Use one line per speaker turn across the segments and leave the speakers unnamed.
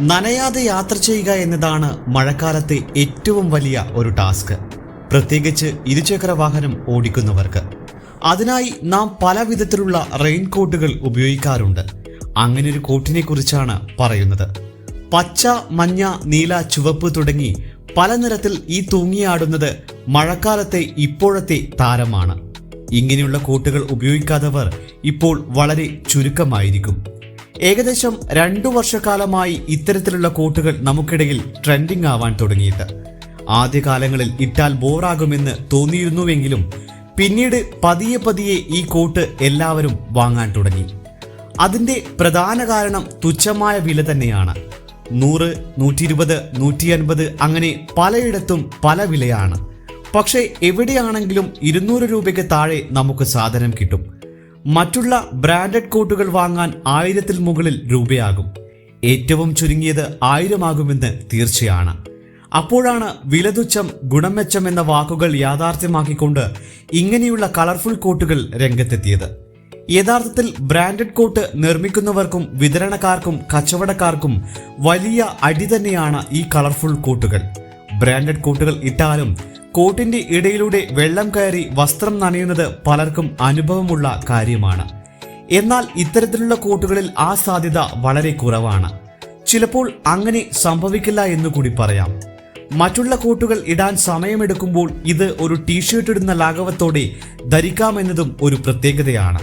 നനയാതെ യാത്ര ചെയ്യുക എന്നതാണ് മഴക്കാലത്തെ ഏറ്റവും വലിയ ഒരു ടാസ്ക്. പ്രത്യേകിച്ച് ഇരുചക്ര വാഹനം ഓടിക്കുന്നവർക്ക്. അതിനായി നാം പല വിധത്തിലുള്ള റെയിൻകോട്ടുകൾ ഉപയോഗിക്കാറുണ്ട്. അങ്ങനെ ഒരു കോട്ടിനെ കുറിച്ചാണ് പറയുന്നത്. പച്ച മഞ്ഞ നീല ചുവപ്പ് തുടങ്ങി പല നിറത്തിൽ ഈ തൂങ്ങിയാടുന്നത് മഴക്കാലത്തെ ഇപ്പോഴത്തെ താരമാണ്. ഇങ്ങനെയുള്ള കോട്ടുകൾ ഉപയോഗിക്കാത്തവർ ഇപ്പോൾ വളരെ ചുരുക്കമായിരിക്കും. ഏകദേശം രണ്ടു വർഷക്കാലമായി ഇത്തരത്തിലുള്ള കോട്ടുകൾ നമുക്കിടയിൽ ട്രെൻഡിങ് ആവാൻ തുടങ്ങിയിട്ട്. ആദ്യകാലങ്ങളിൽ ഇട്ടാൽ ബോറാകുമെന്ന് തോന്നിയിരുന്നുവെങ്കിലും പിന്നീട് പതിയെ പതിയെ ഈ കോട്ട് എല്ലാവരും വാങ്ങാൻ തുടങ്ങി. അതിന്റെ പ്രധാന കാരണം തുച്ഛമായ വില തന്നെയാണ്. നൂറ് നൂറ്റി ഇരുപത് നൂറ്റി അൻപത് അങ്ങനെ പലയിടത്തും പല വിലയാണ്. പക്ഷേ എവിടെയാണെങ്കിലും ഇരുന്നൂറ് രൂപയ്ക്ക് താഴെ നമുക്ക് സാധനം കിട്ടും. മറ്റുള്ള ബ്രാൻഡഡ് കോട്ടുകൾ വാങ്ങാൻ ആയിരത്തിൽ മുകളിൽ രൂപയാകും. ഏറ്റവും ചുരുങ്ങിയത് ആയിരമാകുമെന്ന് തീർച്ചയാണ്. അപ്പോഴാണ് വിലതുച്ഛം ഗുണമെച്ചം എന്ന വാക്കുകൾ യാഥാർത്ഥ്യമാക്കിക്കൊണ്ട് ഇങ്ങനെയുള്ള കളർഫുൾ കോട്ടുകൾ രംഗത്തെത്തിയത്. യഥാർത്ഥത്തിൽ ബ്രാൻഡഡ് കോട്ട് നിർമ്മിക്കുന്നവർക്കും വിതരണക്കാർക്കും കച്ചവടക്കാർക്കും വലിയ അടി തന്നെയാണ് ഈ കളർഫുൾ കോട്ടുകൾ. ബ്രാൻഡഡ് കോട്ടുകൾ ഇട്ടാലും കോട്ടിന്റെ ഇടയിലൂടെ വെള്ളം കയറി വസ്ത്രം നനയുന്നത് പലർക്കും അനുഭവമുള്ള കാര്യമാണ്. എന്നാൽ ഇത്തരത്തിലുള്ള കോട്ടുകളിൽ ആ സാധ്യത വളരെ കുറവാണ്. ചിലപ്പോൾ അങ്ങനെ സംഭവിക്കില്ല എന്ന് കൂടി പറയാം. മറ്റുള്ള കോട്ടുകൾ ഇടാൻ സമയമെടുക്കുമ്പോൾ ഇത് ഒരു ടീഷർട്ട് ഇടുന്ന ലാഘവത്തോടെ ധരിക്കാമെന്നതും ഒരു പ്രത്യേകതയാണ്.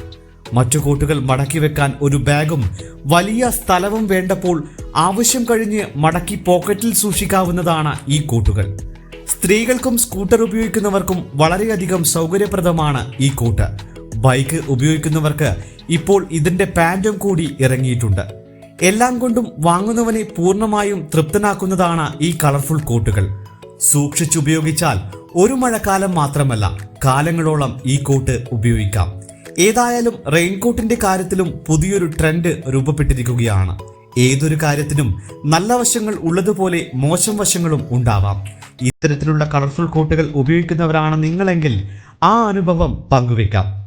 മറ്റു കോട്ടുകൾ മടക്കി വെക്കാൻ ഒരു ബാഗും വലിയ സ്ഥലവും വേണ്ടപ്പോൾ ആവശ്യം കഴിഞ്ഞ് മടക്കി പോക്കറ്റിൽ സൂക്ഷിക്കാവുന്നതാണ് ഈ കോട്ടുകൾ. സ്ത്രീകൾക്കും സ്കൂട്ടർ ഉപയോഗിക്കുന്നവർക്കും വളരെയധികം സൗകര്യപ്രദമാണ് ഈ കൂട്ട്. ബൈക്ക് ഉപയോഗിക്കുന്നവർക്ക് ഇപ്പോൾ ഇതിന്റെ പാന്റും കൂടി ഇറങ്ങിയിട്ടുണ്ട്. എല്ലാം കൊണ്ടും വാങ്ങുന്നവനെ പൂർണമായും തൃപ്തനാക്കുന്നതാണ് ഈ കളർഫുൾ കോട്ടുകൾ. സൂക്ഷിച്ചുപയോഗിച്ചാൽ ഒരു മഴക്കാലം മാത്രമല്ല കാലങ്ങളോളം ഈ കോട്ട് ഉപയോഗിക്കാം. ഏതായാലും റെയിൻകോട്ടിന്റെ കാര്യത്തിലും പുതിയൊരു ട്രെൻഡ് രൂപപ്പെട്ടിരിക്കുകയാണ്. ഏതൊരു കാര്യത്തിനും നല്ല വശങ്ങൾ ഉള്ളതുപോലെ മോശം വശങ്ങളും ഉണ്ടാവാം. ഇത്തരത്തിലുള്ള കളർഫുൾ കോട്ടുകൾ ഉപയോഗിക്കുന്നവരാണ് നിങ്ങളെങ്കിൽ ആ അനുഭവം പങ്കുവെക്കാം